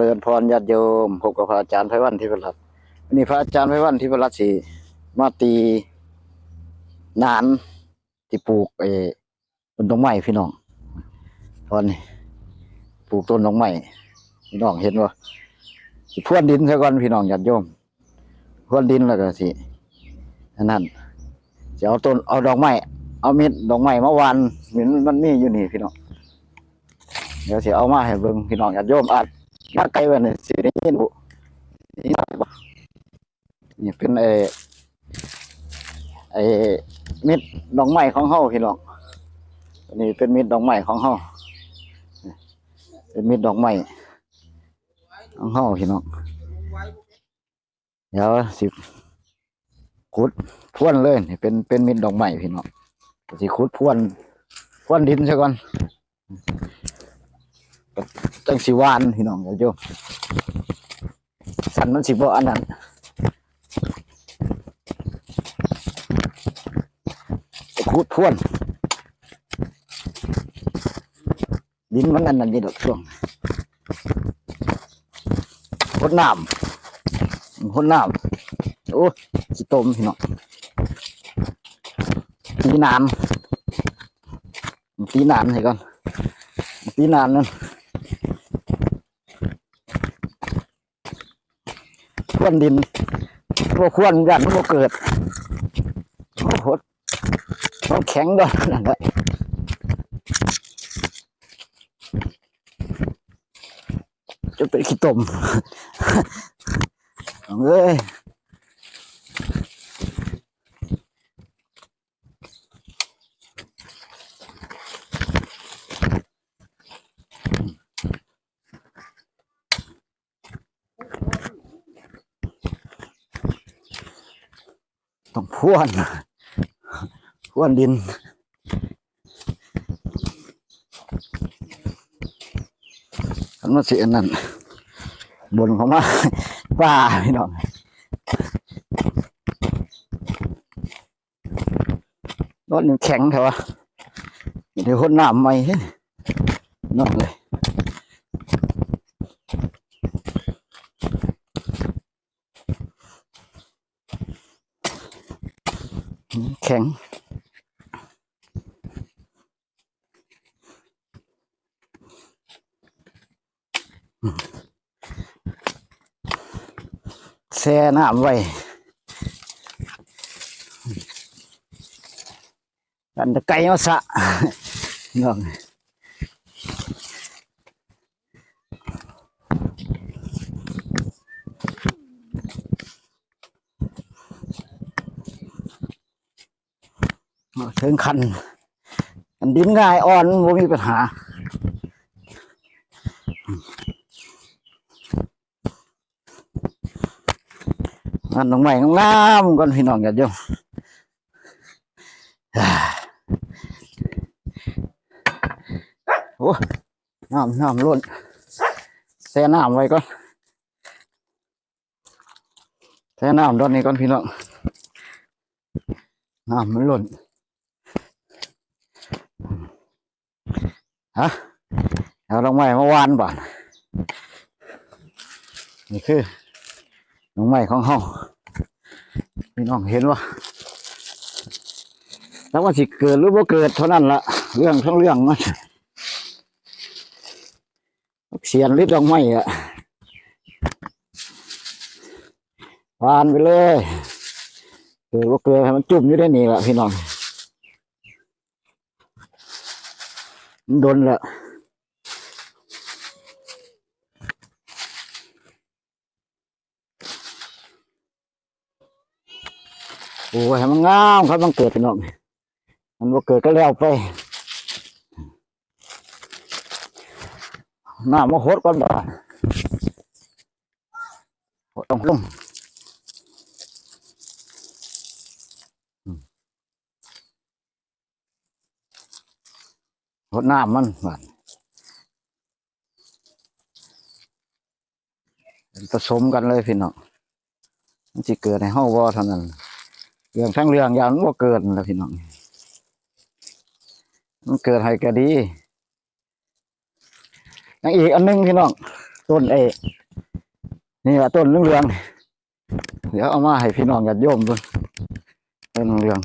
ริญพรญาติโยมพบกับพระอาจารย์ไพวันที่พลัดวันนี้พระอาจารย์ไพวันที่พลัดสิมาตีนานที่ปลูกไอ้ต้นดอกไม้พี่น้องตอนนี้ปลูกต้นดอกไม้พี่น้องเห็นว่าสิพวนดินซะก่อนพี่น้องญาติโยมพรวนดินแล้วก็สินนั้นจะเอาต้นเอาดอกไม้เอาเม็ดดอกไม้มาวานเหมือนมันมีอยู่นี่พี่น้องเดี๋ยวสิเอามาให้เบิ่งพี่น้องญาติโยมอาจ มาไกลวันนี้สิได้ยินบุนี่บ่นี่เป็นไอ้ไอ้ม็ดดอกไม้ของเฮาพี่น้องนนี้เป็นม็ดดอกไม้ของเฮาเป็นม็ดดอกไม้ของเฮาพี่น้องเดี๋ยวสิขุดพรวนเลยนี่เป็นเป็นม็ดดอกไม้พี่น้องสิขุดพรวนพรวนดินซะก่อน จังสิหวานพี่น้องเดี๋ยวโยมสันมันสิบ่อันนั้นไปคูดพ่วนดินมันอันนั้นนี่ดอกช่วงพดน้ำพดน้ำโอ้สิต้มพี่น้องตีนานตีนานให้ก่อนตีนานนั่น ควนดินพวกควนยันพวกเกิดโอ้โหมันแข็งด้วยนั่นแหละจะเป็นขี้ตมเอ้ย ต้องพรวนพรวนดินมันมาเสียนั่นบนเขามาป่าพี่น้องรถนี่แข็งเถอะวะเดี๋ยวคนน้ำใหม่เฮ้ยนอนเลย แข็งแช่น้ำไว้กันตะไกมาสะน้อง ถึงคันอันดินง่ายอ่อนบ่มีปัญหางานน้องใหม่งามก่อนพี่น้องอย่าโยมอ่าโอ้น้ำน้ำล้นแช่น้ำไว้ก่อนแช่น้ำตอนนี้ก่อนพี่น้องน้ำมันล้น ฮะเอาลงใหม่เมื่อวานบ่อนนี่คือน้องใหม่ของเฮาพี่น้องเห็นว่าแล้วว่าสิเกิดหรือบ่เกิดเท่านั้นละเรื่องทั้งเรื่องมันเสียนลิดดอกไม้อะวานไปเลยเกิดบ่เกิดให้มันจุ่มอยู่ได้นี่ละพี่น้องมัน โดนละโอ้ยมันงามครับมันเกิดพี่น้องมันว่าเกิดก็แล้วไปหน้ามาโคตรก่อนบ่โหดต้องลง โหดน้ำมันบ้านผสมกันเลยพี่น้องมันจะเกิดในห้องวอเท่านั้น เรื่องทั้งเรื่องอย่างมันบ่เกิดแล้วพี่น้อง มันเกิดให้ก็ดียังอีกอันหนึงพี่น้อง ต้นเอนี่ว่าต้นเรื่องๆเดี๋ยวเอามาให้พี่น้องญาติโยมดูต้นเรื่อง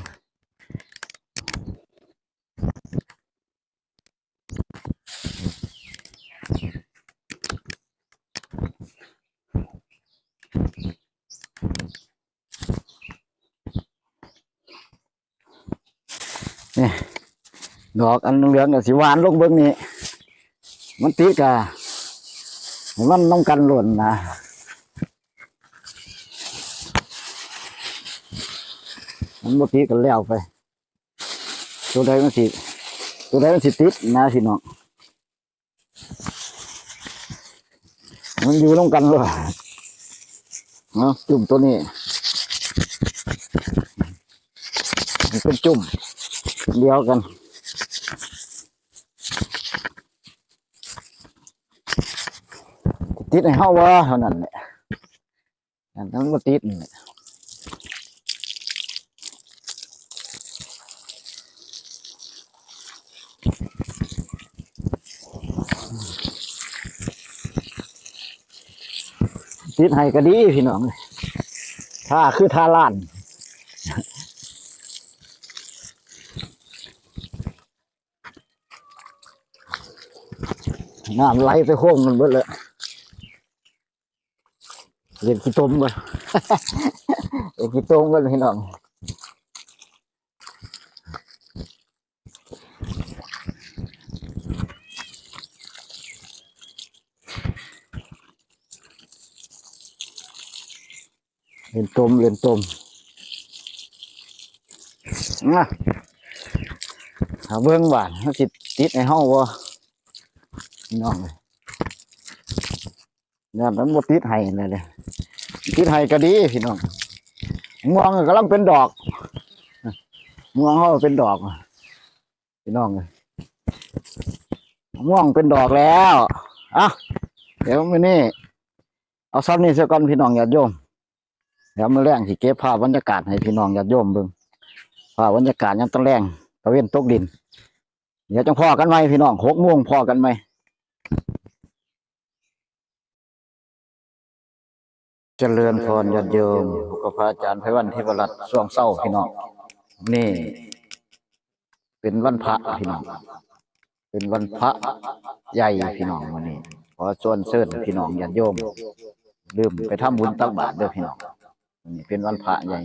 ดอกอันเหลืองกับสีหวานลงเบิ้งนี่มันติดกะมันต้องกันหล่นนะมันบ่ติดกันแล้วไป ตัวใดมันสิตัวใดมันสิติดนะพี่น้องมันอยู่ต้องกันเลยเนาะจุ่มตัวนี้มันเป็นจุ่มเดียวกัน ติดให้เฮาว่าเท่านั้นแหละอันนั้นบ่ติดนี่ติดให้ก็ดีพี่น้องถ้าคือทาล้านน้ำไหลไปโค้งมันเบิดเลย เรียนขี้ต้มกันเรียนขี้ต้มกันพี่น้องเรียนตมเรียนตมนะหาเบื้องบานมันสิดติดในห้องวะพี่น้องเลยนี่ยมันบดติดไห้เลยเลย ติดไห้ก็ดีพี่น้องม่วงกำลังเป็นดอกม่วงเขาเป็นดอกพี่น้องเลยม่วงเป็นดอกแล้วอะเดี๋ยวมือนี้เอาซ้ำนี่เสียก่อนพี่น้องญาติโยมเดี๋ยวมาแรงที่เก็บภาพบรรยากาศให้พี่น้องญาติโยมเบิ่งภาพบรรยากาศยังต้องแรงตะเวนตกดิน เดี๋ยวจังพอกันไหมพี่น้องหกโมงพอกันไหม เจริญพรญาติโยมบกับพระอาจารย์ไพวันเทวรัตน์ช่วงเศร้าพี่น้องนี่ เป็นวันพระพี่น้องเป็นวันพระใหญ่พี่น้องวันนี้ขอชวนเชิญพี่น้องญาติโยมลืมไปทำบุญตักบาตรเด้อพี่น้องวันนี้เป็นวันพระใหญ่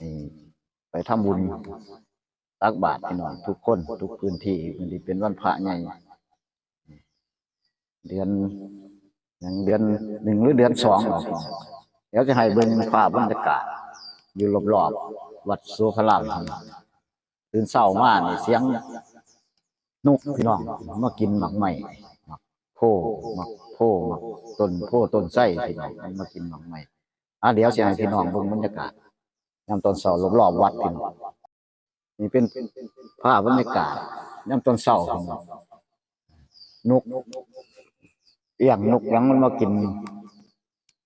นี่ไปทำบุญตักบาตรพี่น้องทุกคนทุกพื้นที่วันนี้เป็นวันพระใหญ่เดือน อย่างเดือนหนึ่งหรือเดือนสองหรอกเดี๋ยวจะให้เบิ่งภาพบรรยากาศ อยู่รอบๆวัดโสพรามตื่นเช้ามานี่เสียงนกพี่น้องมากินหมักใหม่หมักโพหมักโพหมักต้นโพต้นไส้พี่น้องมากินหมักใหม่อะเดี๋ยวสิให้พี่น้องเบิ่งบรรยากาศยามตอนเช้ารอบๆวัดพี่น้องนี่เป็นภาพบรรยากาศยามตอนเช้าพี่น้องนก เอียงนกยังมันมากิน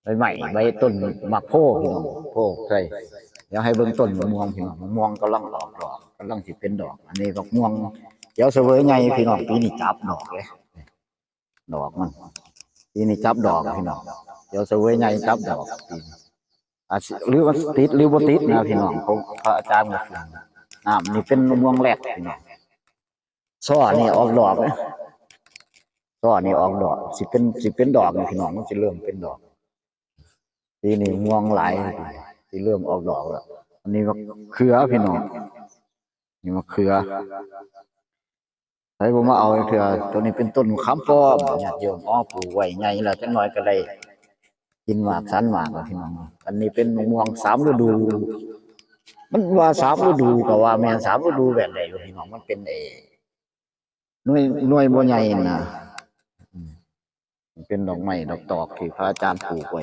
ใบใหม่ใบต้นหมักโพพี่น้องโพใช่เดี๋ยวให้เบิ่งต้นมะม่วงพี่น้องมะม่วงกำลังออกดอกกำลังสิเป็นดอก อันนี้ดอกม่วงเดี๋ยวเสวยใหญ่พี่น้องปีนี้จับดอกเลยดอกมันปีนี้จับดอกพี่น้องเดี๋ยวเสวยใหญ่จับดอกปีนี้อาจสิหรือว่าติดหรือบ่าติดนะพี่น้องของพระอาจารย์บอกน้ำนี่เป็นมะม่วงแรกพี่น้องซ้อนี่ออกดอกเลย ก็นี่ออกดอก สิเป็นสิเป็นดอกนี่พี่น้องมันจะเริ่มเป็นดอกทีนี้ม่วงหลายที่เริ่มออกดอกแล้วอันนี้ก็เครือพี่น้องนี่มาเครือใช้ผมมาเอาเครือตัวนี้เป็นต้นมะขามป้อมญาติโยมอ้อปลูกไว้ใหญ่แล้วจังน้อยก็ได้กินหมากสันหมากพี่น้องอันนี้เป็นม่วงสามฤดู มันว่าสามฤดูก็ว่าแม่สามฤดูแบบใดอยู่พี่น้องมันเป็นเอหน่วยหน่วยบ่ใหญ่น่ะ เป็นดอกไม้ดอกตอกที่พระอาจารย์ปลูกไว้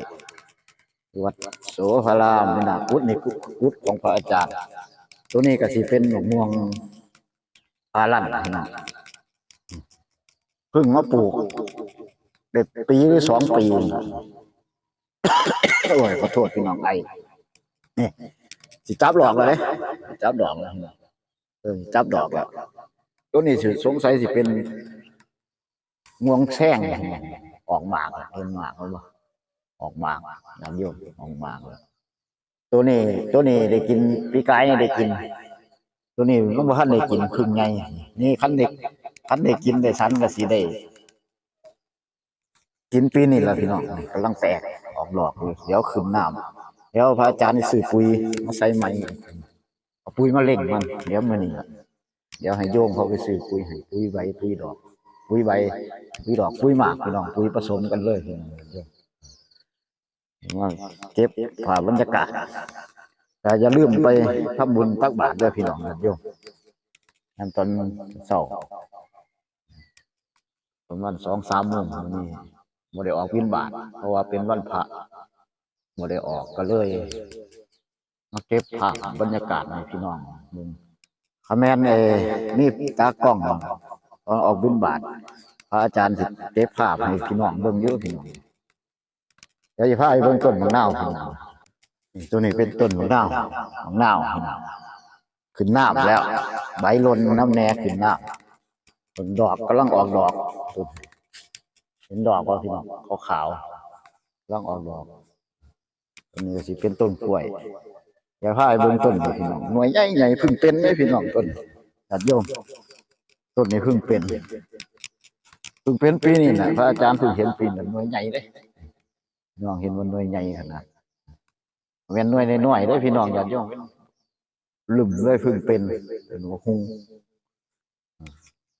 วัดโสภารามเป็นดากุดในกุดของพระอาจารย์ ตัวนี้ก็สิเป็นดอกม่วงพาลันน้องเพิ่งมาปลูกเด็ดปีหรือสองปีโอ้ยขอโทษพี่น้องไอนี่สิจับดอกเลยจับดอกแล้วเออจับดอกแล้วตัวนี้สิสงสัยสิเป็นงวงแซง ออกหมากแล้วเห็นหมากแล้วบ่ออกหมากน้ำโยมออกหมากแล้วตัวนี้ ตัวนี้ได้กินปีกายนี่ได้กิน ตัวนี้มันบ่ทันได้กินพึ่งไงนี่คันเด็กคันได้กินได้สันก็สิได้กินปีนี้ล่ะพี่น้องกำลังแตกออกดอกเลยเดี๋ยวขึ้นน้ำเดี๋ยวพระอาจารย์สิซื้อปุ๋ยมาใส่ใหม่เอาปุ๋ยมาเล่งมัน เดี๋ยวมื้อนี้ล่ะเดี๋ยวให้โยมเขาไปซื้อปุ๋ยให้ปุ๋ยใบปุ๋ยดอก ปุ๋ยใบปุ๋ยดอกปุ๋ยหมากพี่น้องปุ๋ยผสมกันเลยว่าเก็บภาบรรยากาศแต่อย่าลืมไปทำบุญตักบาตรด้วยพี่น้องนะโยมนั่นตอนเช้าประมาณสองสามโมงนี่บ่ได้ออกบิณฑบาตเพราะว่าเป็นวันพระบ่ได้ออกก็เลยมาเก็บภาพบรรยากาศให้พี่น้องมึงคาแมนเอนี่ตากล้อง อออกบิณฑบาตพระอาจารย์สิเก็บภาพให้พี่น้องเบิ่งเยอะพี่น้องเดี๋ยวจะพาไปเบิ่งต้นมะนาวพี่น้องตัวนี้เป็นต้นมะนาวมะนาวพี่น้องขึ้นน้ำแล้ว ใบลนน้ำแน่ขึ้นน้ำผลดอกกำลังออกดอกเห็นดอกป่ะพี่น้องขาวๆกำลังออกดอกตัวนี้สิเป็นต้นกล้วยเดี๋ยวพาไปเบิ่งต้นพี่น้องหน่วยใหญ่ๆพิ่งเป็นเลยพี่น้องต้นญาติโยม ต้นนี้เพิ่งเป็นเพิ่งเป็นปีนี้นะพระอาจารย์เพิ่งเห็นปีนี้หน่วยใหญ่เลยน้องเห็นว่าหน่วยใหญ่ขนาดเว้นหน่วยใน้อยได้พี่น้องอย่าย่องหลุ่มเลยเพิ่งเป็นเป็นหัวหุง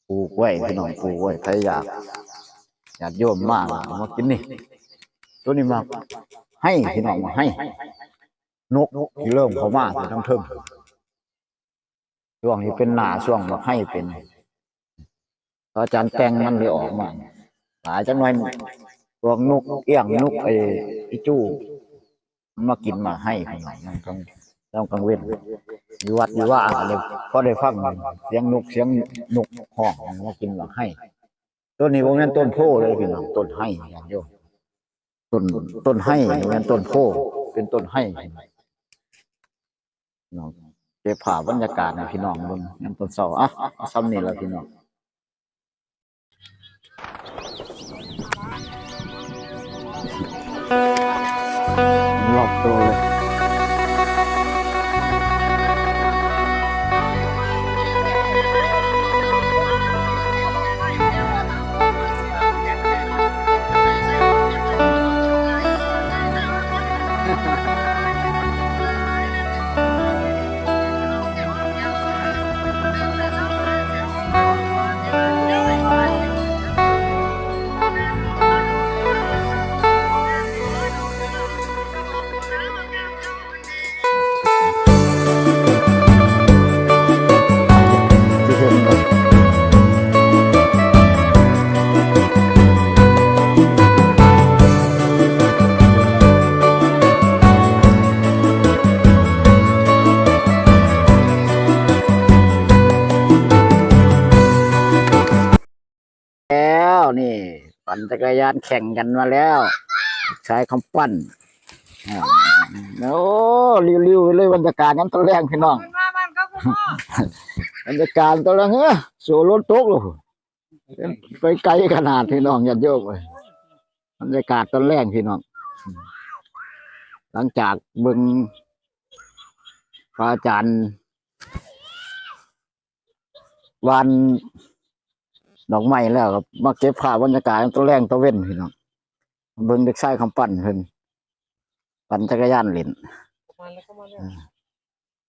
ปลูกไว้พี่น้องปลูกไว้ใครอยากอยากโยมมากมากินนี่ตัวนี้มาให้พี่น้องมาให้ นกที่เริ่มเขามาที่ทั้งเทิงช่วงนี้เป็นหนาช่วงมาให้เป็น อาจารย์แต่งมันเลยออกมาหลายจังหน่อยพวกนกเอี้ยงนกไอ้จู้มันมากินมาให้พี่น้องนั่งกลางนั่งกลางเว้นอยู่วัดอยู่ว่าอะไรพอได้ฟังเสียงนกเสียงนกห้องมากินมาให้ต้นนี้พวกนั้นต้นโพเลยพี่น้องต้นให้อย่างโยมต้นต้นให้แม่นต้นโพเป็นต้นให้น้องเก็บภาบรรยากาศในพี่น้องบนยามต้นเสาอะเอาซ้ำนี่แล้วพี่น้อง รอ นี่ ปั่นจักรยานแข่งกันมาแล้ว ใช้คำปั้นอ่าโอ้ริวๆเลยบรรยากาศน้ำตะแรงพี่น้องมาบ้านเขาคุณพ่อบรรยากาศตอนแรกเฮ้ยสู่รถตกเลยไปไกลขนาดพี่น้องยัดโยกเลยบรรยากาศตอนแรกพี่น้อง หลังจากเบิ่งพระอาจารย์วัน ดอกไม้แล้วก็มาเก็บภาพบรรยากาศตอนแรกตะเว้นพี่น้องเบิ่งเด็กชายคำปั่นเพิ่นปั่นจักรยานเล่นมาแล้วเข้ามาแล้ว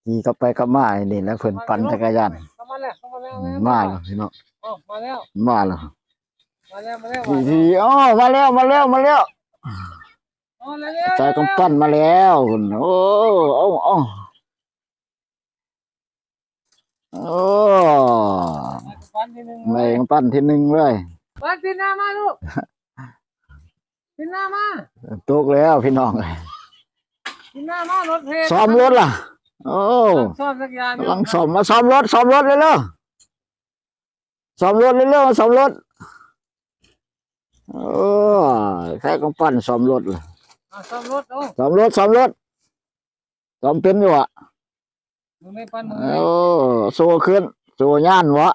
ขี่เข้าไปเข้ามานี่แหล้วเพิ่นปั่นจักรยานเข้ามาแล้วเข้ามาแล้วมาแล้วพี่น้องอ๋อมาแล้วมาแล้วมาแล้วมาแล้วทีทีอ๋อมาแล้วมาแล้วมาแล้วอ๋อแล้วใจกำปั้นมาแล้วคุณโอ้โอ้โอ้โอ้ วันที่หนึ่งแม่กำปั้นที่หนึ่งเลยวันที่หน้ามาลูกที่หน้ามาตกแล้วพี่น้องที่หน้ามารถเพลซ้อมรถล่ะ โอ้ซ้อมสักอย่างกำลังซ้อมมาซ้อมรถซ้อมรถเลยเร็วซ้อมรถเลยเร็วซ้อมรถโอ้แค่กำปั้นซ้อมรถล่ะซ้อมรถโอ้ซ้อมรถซ้อมรถซ้อมเป็นอยู่อะมึงไม่ปั้นมึงโอ้โซ่ขึ้นโซ่ย่านวะ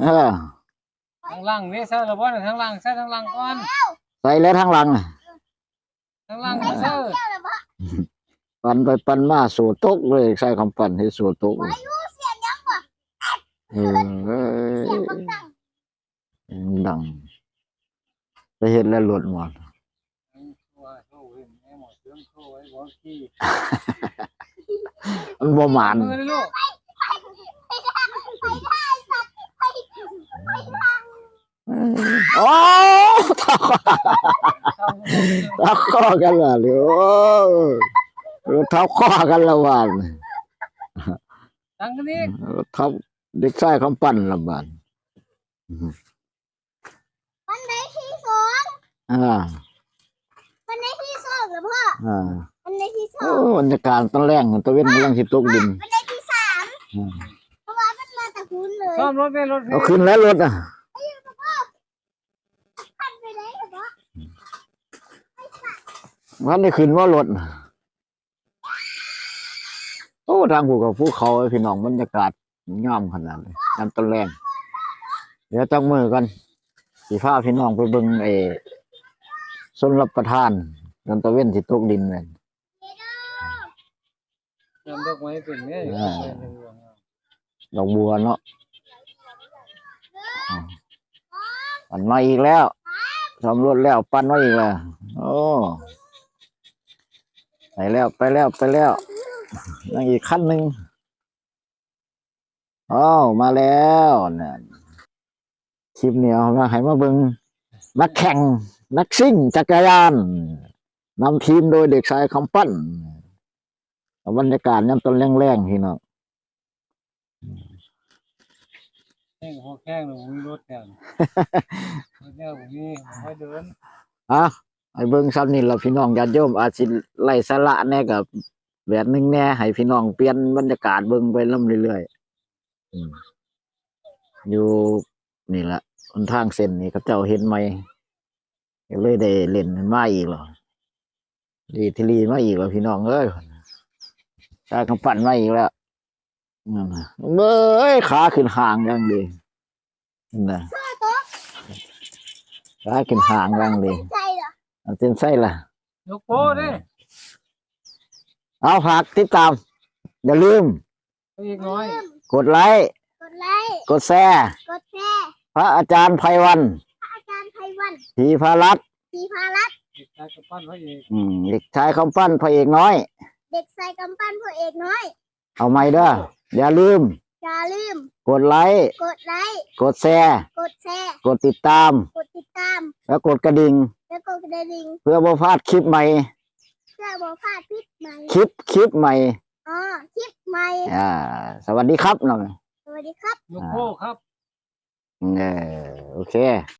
เอาให้มันเอาให้มันเข้าของแก้วกันอเออทางล่างนี่ใส่ระบ่ทางล่างใส่ทางล่างก่อนใส่แล้วทางหลังน่ะทางล่างก็ใส่เที่ยวเลยบ่ปั่นไปปั่นมาสู่ตกเลย ใส่คำปั่นให้สู่ตกเลยรู้เสียงยังบ่เออเอ้เสียงยบักดังดังไปเห็นแล้วหลุดหมดว่าโทรเห็นแม่หมดเรื่องโทรไว้บ่ขี้มันบ่หมานมือเลยลูก โอ้ทักทักข้อกันละเดี๋ยวทับข้อกันละวันทางนี้ทับเด็กชายคำปั่นละบานวันไหนที่สองอ่าวันไหนที่สองเหรอพ่ออ่าวันไหนที่สอโอ้งบรรยากาศตอนแรกตะเว้นกำลังสิตกดินวันไหนที่สาม ซ่อมรถได้รถเอาขึ้นแล้วรถอะพันไปไหนเหรอพ่อมันได้ขึ้นว่ารถน่ะโอ้ทางภูเขาภูเขาไอ้พี่น้องบรรยากาศงามขนาดเลยน้ำตอนแรงเดี๋ยวจังมือกันสีฟ้าพี่น้องไปเบิ่งไอ้ส้นรับประทานนันตะเว้นสิตกดินเลยจำดอกไม้เป็นเนี่ยดอกบัวเนาะอ่า ปั่นมาอีกแล้วสำรวจแล้วปั่นมาอีกแล้วโอ้ไปแล้วไปแล้วไปแล้วยังอีกขั้นหนึ่งอ้าวมาแล้วเนี่ยคลิปเหนียวมาให้มาเบิงนักแข่ง นักซิ่งจักรยานนำทีมโดยเด็กชายคำปั้นบรรยากาศยามตอนแรงๆพี่น้อง แข้งหัวแข้งหนูมีรถแข่งรถเนี่ยผมมีผมให้เดินอะไอ้เบิ่งซ้ำนี่ล่ะพี่น้องญาติโยมอาจสิไล่สาระแหน่กับแบบหนึงแหน่ให้พี่น้องเปลี่ยนบรรยากาศเบิ่งไปลำเรื่อยๆอืมอยู่นี่ละหนทางเส้นนี่เขาเจ้าเห็นไหมก็เลยได้เล่นมันมาอีกเหรอดีทีรีมาอีกแล้วพี่น้องเอ้ยตากำปั่นมาอีกแล้ว นั่นน่ะเอ้ยขาขึ้นห่างอยังดีนั่นน่ะขาขึ้นห่างอยังดีใจเหรอเอาเส้นไส้ล่ะยกโป้ดิเอาฝากติดตาม อย่าลืมไปอีกน้อย กดไลค์กดไลค์กดแชร์กดแชร์พระอาจารย์ไพวัน พระอาจารย์ไพวันทีพารัตน์สีพารัตน์ติดตากับปั้นพระเอกอืมเด็กชายคำปั้นพระเอกน้อย เด็กใส่กำปั้นพ่อเอกน้อย เอาไม่เด้อ อย่าลืม อย่าลืม กดไลค์กดไลค์กดแชร์กดแชร์กดติดตาม กดติดตาม แล้วกดกระดิ่งแล้วก็กระดิ่งเพื่อบ่พลาดคลิปใหม่เพื่อบอกพลาดคลิปใหม่คลิปคลิปใหม่อ๋อคลิปใหม่อ่า สวัสดีครับน้องสวัสดีครับ ยกโป้ครับเออโอเค